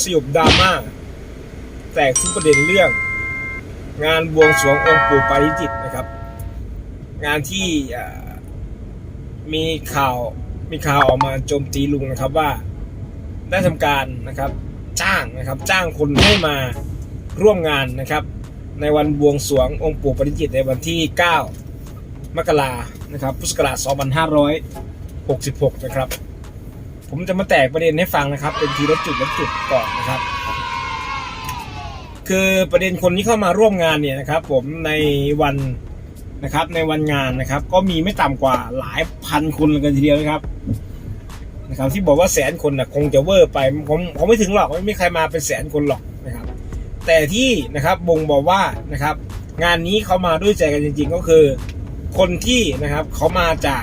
สยบดราม่าแตกทุกประเด็นเรื่อง งานบวงสรวงองค์ปู่ปาริจิตนะครับ งานที่มีข่าวมีข่าวออกมาโจมตีลุงนะครับว่าได้ทำการนะครับจ้างนะครับจ้างคนให้มาร่วมงานนะครับ ในวันบวงสรวงองค์ปู่ปาริจิตในวันที่ 9 มกรานะครับพุทธศักราช2566 นะครับ ผมจะมาแตกประเด็นให้ฟังนะครับ เป็นทีละจุดละจุดก่อนนะครับ คือประเด็นคนที่เข้ามาร่วมงานเนี่ยนะครับ ผมในวันนะครับ ในวันงานนะครับ ก็มีไม่ต่ำกว่าหลายพันคนเลยกันทีเดียวนะครับนะครับที่บอกว่าแสนคนนะคงจะเวอร์ไปผมผมไม่ถึงหรอกไม่มีใครมาเป็นแสนคนหรอกนะครับ แต่ที่นะครับบ่งบอกว่านะครับ งานนี้เขามาด้วยใจกันจริง ๆ ก็คือ คนที่นะครับเขามาจาก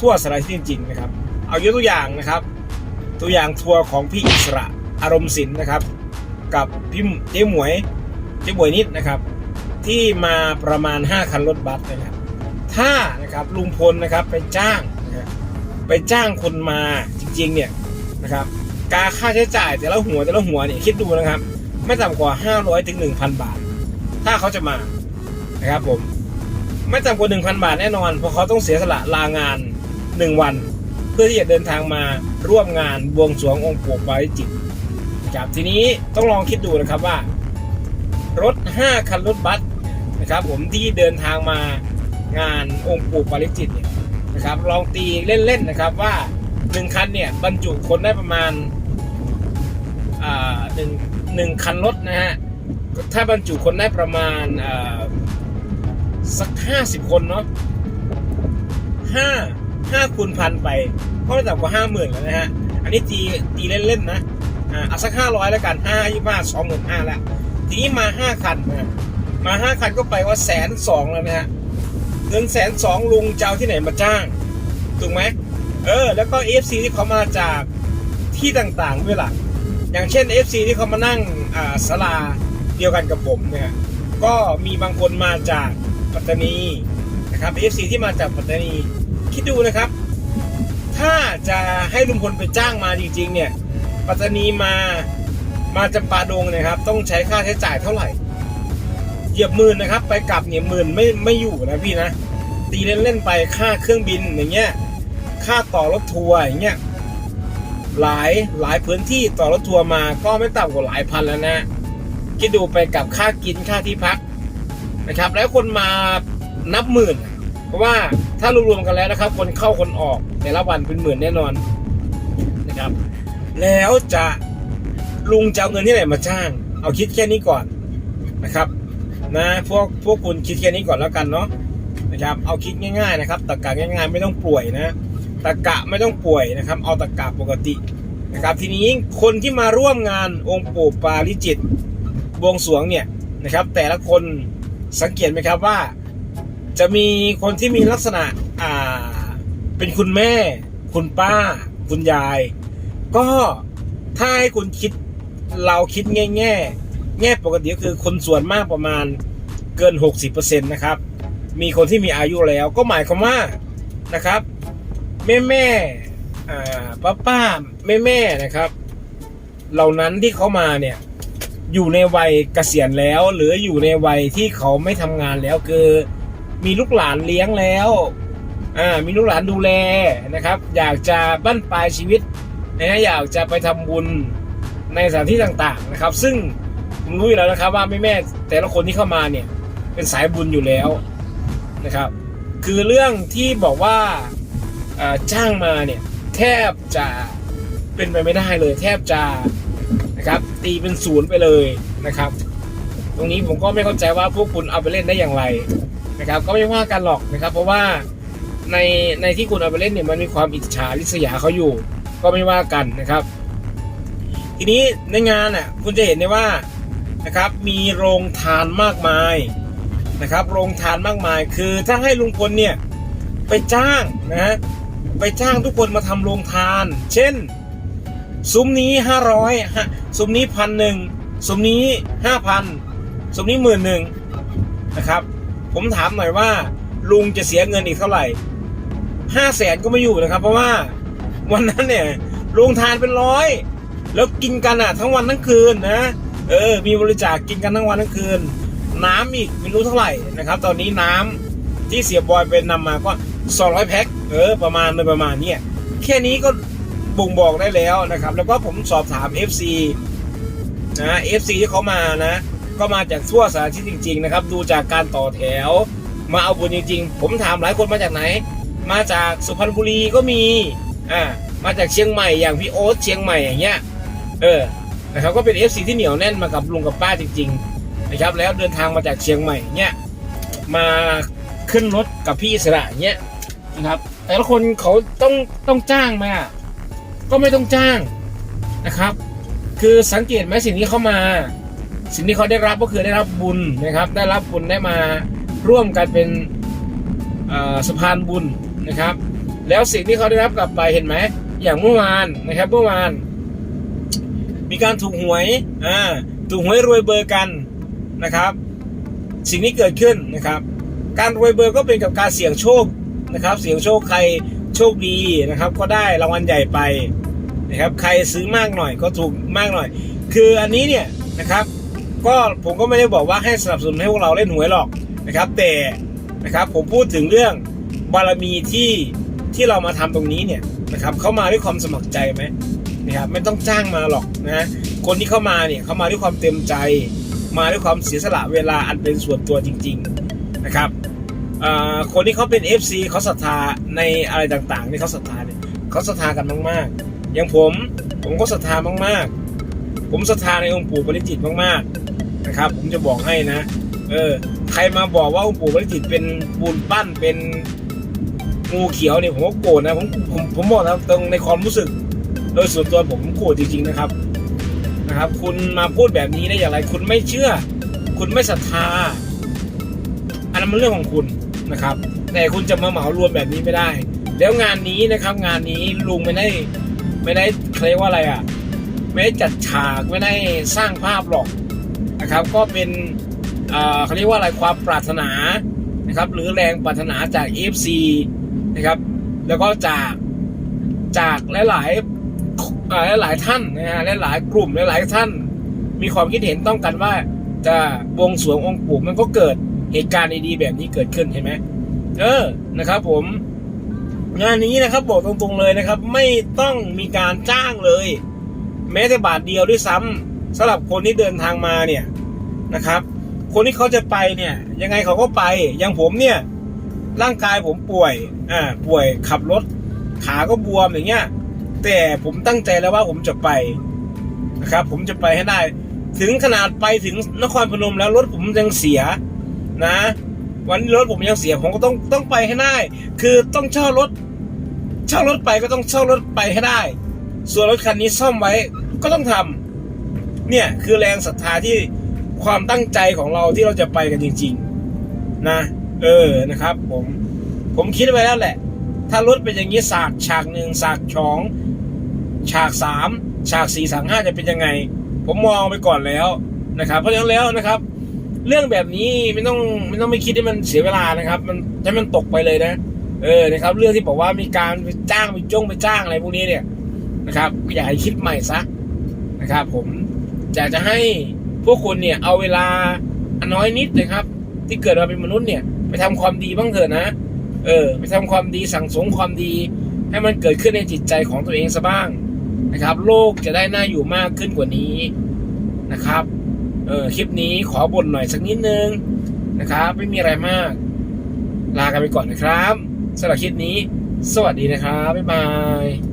ทั่วสารทิศจริง ๆ นะครับ เอายกตัวอย่างนะครับ ตัวอย่างทัวร์ของพี่อิสระอารมณ์ศิลป์นะครับ กับพี่เจ๊หมวยเจ๊หมวยนิดนะครับ ที่มาประมาณ 5 คันรถบัสนะครับถ้านะครับลุงพลนะครับไปจ้างนะไปจ้างคนมาจริงๆเนี่ยนะครับการค่าใช้จ่ายแต่ละหัวแต่ละหัวเนี่ยคิดดูนะครับ ไม่ต่ำกว่า 500ถึง1,000 บาท ถ้าเขาจะมานะครับผมไม่ต่ำกว่า 1,000 บาทแน่นอน เพราะเขาต้องเสียสละลางาน 1 วัน พื่อที่จะเดินทางมาร่วมงานบวงสรวงองค์ปู่ปาริจิตครับทีนี้ต้องลองคิดดูนะครับว่า รถ 5 คันรถบัสนะครับ ผมที่เดินทางมางานองค์ปู่ปาริจิตเนี่ยนะครับ ลองตีเล่นๆนะครับว่า 1 คันเนี่ยบรรจุคนได้ประมาณอ่าหนึ่งหนึ่งคันรถนะฮะถ้าบรรจุคนได้ประมาณอ่าสักห้าสิบคนเนาะห้า ห้าคูณพันไปก็ไม่ต่ำกว่าห้าหมื่นแล้วนะฮะ อันนี้ตีตีเล่นๆนะอ่าเอาสักห้าร้อยแล้วกันห้ายี่ห้าสองหมื่นห้าแล้วทีนี้มาห้าคันนะมาห้าคันก็ไปว่าแสนสองแล้วนะฮะเงินแสนสองลุงจะเอาที่ไหนมาจ้างถูกไหมเออ แล้วก็เอฟซีที่เขามาจากที่ต่างๆด้วยล่ะ อย่างเช่น FC ที่เขามานั่งอ่าศาลาเดียวกันกับผมเนี่ยก็มีบางคนมาจากปัตตานีนะครับ FC ที่มาจากปัตตานี คิดดูนะครับ ถ้าจะให้ลุงพลไปจ้างมาจริง ๆ เนี่ยปัตตานีมามาจำปาดงเนะครับ ต้องใช้ค่าใช้จ่ายเท่าไหร่ เหยียบหมื่นนะครับ ไปกลับเนี่ยหมื่นไม่ไม่อยู่นะพี่นะตีเล่นๆไปค่าเครื่องบินอย่างเงี้ยค่าต่อรถทัวร์อย่างเงี้ยหลายหลายพื้นที่ต่อรถทัวร์มาก็ไม่ต่ำกว่าหลายพันแล้วนะ คิดดูไปกับค่ากินค่าที่พักนะครับ แล้วคนมานับหมื่น เพราะว่า ถ้ารวมๆกันแล้วนะครับ คนเข้าคนออกแต่ละวันเป็นหมื่นแน่นอนนะครับ แล้วจะลุงจะเอาเงินที่ไหนมาจ้าง เอาคิดแค่นี้ก่อนนะครับ นะพวกพวกคุณคิดแค่นี้ก่อนแล้วกันเนาะนะครับ เอาคิดง่าย ๆ นะครับตะกะง่ายๆ ไม่ต้องป่วยนะตะกะไม่ต้องป่วยนะครับ เอาตะกะปกตินะครับ ทีนี้คนที่มาร่วมงานองค์ปู่ปาริจิตบวงสวงเนี่ยนะครับ แต่ละคนสังเกตไหมครับว่า จะมีคนที่มีลักษณะอ่าเป็นคุณแม่ คุณป้า คุณยาย ก็ถ้าให้คุณคิดเราคิดแง่แง่แง่ปกติก็คือคนส่วนมากประมาณเกิน 60%นะครับ มีคนที่มีอายุแล้วก็หมายความว่านะครับ แม่แม่ป้าป้าแม่แม่นะครับ เหล่านั้นที่เขามาเนี่ยอยู่ในวัยเกษียณแล้ว หรืออยู่ในวัยที่เขาไม่ทำงานแล้วคือ มีลูกหลานเลี้ยงแล้วอ่ามีลูกหลานดูแลนะครับ อยากจะบั้นปลายชีวิตนะอยากจะไปทำบุญในสถานที่ต่างๆนะครับ ซึ่งผมรู้อยู่แล้วนะครับ ว่าแม่แม่แต่ละคนที่เข้ามาเนี่ย เป็นสายบุญอยู่แล้วนะครับ คือเรื่องที่บอกว่าอ่อจ้างมาเนี่ยแทบจะเป็นไปไม่ได้เลย แทบจะนะครับตีเป็นศูนย์ไปเลยนะครับ ตรงนี้ผมก็ไม่เข้าใจว่าพวกคุณเอาไปเล่นได้อย่างไร นะครับก็ไม่ว่ากันหรอกนะครับ เพราะว่าในในที่คุณเอาไปเล่นเนี่ยมันมีความอิจฉาริษยาเขาอยู่ ก็ไม่ว่ากันนะครับ ทีนี้ในงานอะคุณจะเห็นได้ว่านะครับมีโรงทานมากมายนะครับ โรงทานมากมาย คือถ้าให้ลุงพลเนี่ยไปจ้างนะไปจ้างทุกคนมาทำโรงทาน เช่น ซุ้มนี้ห้าร้อยซุ้มนี้พันหนึ่งซุ้มนี้ห้าพันซุ้มนี้หมื่นหนึ่งนะครับ ผมถามหน่อยว่า ลุงจะเสียเงินอีกเท่าไหร่ห้าแสนก็ไม่อยู่นะครับ เพราะว่าวันนั้นเนี่ยโรงทานเป็นร้อย แล้วกินกันอะ ทั้งวันทั้งคืนนะเออ มีบริจาคกินกันทั้งวันทั้งคืน น้ำอีกไม่รู้เท่าไหร่นะครับ ตอนนี้น้ำที่เสียบอยเป็นนำมาก็200แพ็คเออ ประมาณโดยประมาณเนี้ยแค่นี้ก็บ่งบอกได้แล้วนะครับ แล้วก็ผมสอบถาม FC นะ FC ที่เขามานะ ก็มาจากทั่วสารทิศจริง ๆ นะครับ ดูจากการต่อแถว มาเอาบุญจริง ๆ ผมถามหลายคนมาจากไหน มาจากสุพรรณบุรีก็มีอ่ามาจากเชียงใหม่อย่างพี่โอ๊ตเชียงใหม่อย่างเงี้ยเออนะครับก็เป็น FC ที่เหนียวแน่นมากับลุงกับป้าจริง ๆ นะครับ แล้วเดินทางมาจากเชียงใหม่เนี่ยมาขึ้นรถกับพี่อิสระเนี่ยนะครับ แต่ละคนเขาต้องต้องจ้างไหมาก็ไม่ต้องจ้างนะครับ คือสังเกตไหมสิ่งที่เขามา สิ่งที่เขาได้รับก็คือได้รับบุญนะครับ ได้รับบุญได้มาร่วมกันเป็นสะพานบุญนะครับ แล้วสิ่งที่เขาได้รับกลับไปเห็นไหมอย่างเมื่อวานนะครับเมื่อวาน มีการถูกหวยอ่าถูกหวยรวยเบอร์กันนะครับ สิ่งที่เกิดขึ้นนะครับ การรวยเบอร์ก็เป็นกับการเสี่ยงโชคนะครับ เสี่ยงโชคใครโชคดีนะครับ ก็ได้รางวัลใหญ่ไปนะครับ ใครซื้อมากหน่อยก็ถูกมากหน่อย คืออันนี้เนี่ยนะครับ ก็ผมก็ไม่ได้บอกว่าให้สนับสนุนให้พวกเราเล่นหวยหรอกนะครับ แต่นะครับผมพูดถึงเรื่องบารมีที่ที่เรามาทำตรงนี้เนี่ยนะครับเข้ามาด้วยความสมัครใจไหมนะครับไม่ต้องจ้างมาหรอกนะคนที่เข้ามาเนี่ยเข้ามาด้วยความเต็มใจ มาด้วยความเสียสละเวลาอันเป็นส่วนตัวจริง ๆนะครับคนที่เขาเป็น FC เขาศรัทธาในอะไรต่างๆที่เขาศรัทธาเนี่ยเขาศรัทธากันมากๆ อย่างผมผมก็ศรัทธามากๆ ผมศรัทธาในองค์ปู่ปริจิตมากๆ นะครับ ผมจะบอกให้นะ เออ ใครมาบอกว่าองค์ปู่ปริจิตเป็นปูนปั้นเป็นงูเขียวเนี่ยผมก็โกรธนะผมผมผมบอกนะตรงในความรู้สึก โดยส่วนตัวผมผมโกรธจริงๆนะครับนะครับ คุณมาพูดแบบนี้ได้อย่างไร คุณไม่เชื่อ คุณไม่ศรัทธา อันนั้นมันเรื่องของคุณนะครับ แต่คุณจะมาเหมารวมแบบนี้ไม่ได้ แล้วงานนี้นะครับ งานนี้ลุงไม่ได้ ไม่ได้เคลว่าอะไรอะ ไม่ได้จัดฉากไม่ได้สร้างภาพหรอก นะครับ ก็เป็นเขาเรียกว่าอะไรความปรารถนานะครับ หรือแรงปรารถนาจาก FC นะครับ แล้วก็จากจากหลายๆหลายๆท่านนะฮะหลายๆกลุ่มหลายๆท่าน มีความคิดเห็นต้องกันว่าจะวงสวงองค์ปู่มันก็เกิดเหตุการณ์ดีๆแบบนี้เกิดขึ้นเห็นไหมเออนะครับผม งานนี้นะครับบอกตรงๆเลยนะครับ ไม่ต้องมีการจ้างเลย แม้แต่บาทเดียวด้วยซ้ำ สำหรับคนที่เดินทางมาเนี่ยนะครับ คนที่เขาจะไปเนี่ย ยังไงเขาก็ไปอย่างผมเนี่ย ร่างกายผมป่วยอ่าป่วยขับรถ ขาก็บวมอย่างเงี้ย แต่ผมตั้งใจแล้วว่าผมจะไปนะครับ ผมจะไปให้ได้ ถึงขนาดไปถึงนครพนมแล้วรถผมยังเสียนะ วันนี้รถผมยังเสียผมก็ต้องต้องไปให้ได้ คือต้องเช่ารถ เช่ารถไปก็ต้องเช่ารถไปให้ได้ ส่วนรถคันนี้ซ่อมไว้ก็ต้องทำ เนี่ยคือแรงศรัทธาที่ความตั้งใจของเราที่เราจะไปกันจริง ๆ นะ เออนะครับ ผมผมคิดไว้แล้วแหละ ถ้ารถเป็นอย่างนี้ฉากฉากหนึ่งฉากสองฉากสามฉากสี่ฉากห้าจะเป็นยังไง ผมมองไปก่อนแล้วนะครับ เพราะฉะนั้นแล้วนะครับ เรื่องแบบนี้ไม่ต้องไม่ต้องไม่คิดให้มันเสียเวลานะครับ มันให้มันตกไปเลยนะ เออนะครับ เรื่องที่บอกว่ามีการไปจ้างไปจ้งไปจ้างอะไรพวกนี้เนี่ยนะครับ อยากให้คิดใหม่ซะนะครับ ผม อยากจะให้พวกคุณเนี่ยเอาเวลาอน้อยนิดนะครับ ที่เกิดมาเป็นมนุษย์เนี่ย ไปทำความดีบ้างเถอะนะ เออ ไปทำความดีสั่งสมความดี ให้มันเกิดขึ้นในจิตใจของตัวเองซะบ้างนะครับ โลกจะได้น่าอยู่มากขึ้นกว่านี้นะครับ เออคลิปนี้ขอบ่นหน่อยสักนิดนึงนะครับ ไม่มีอะไรมาก ลากันไปก่อนนะครับสำหรับคลิปนี้ สวัสดีนะครับบ๊ายบาย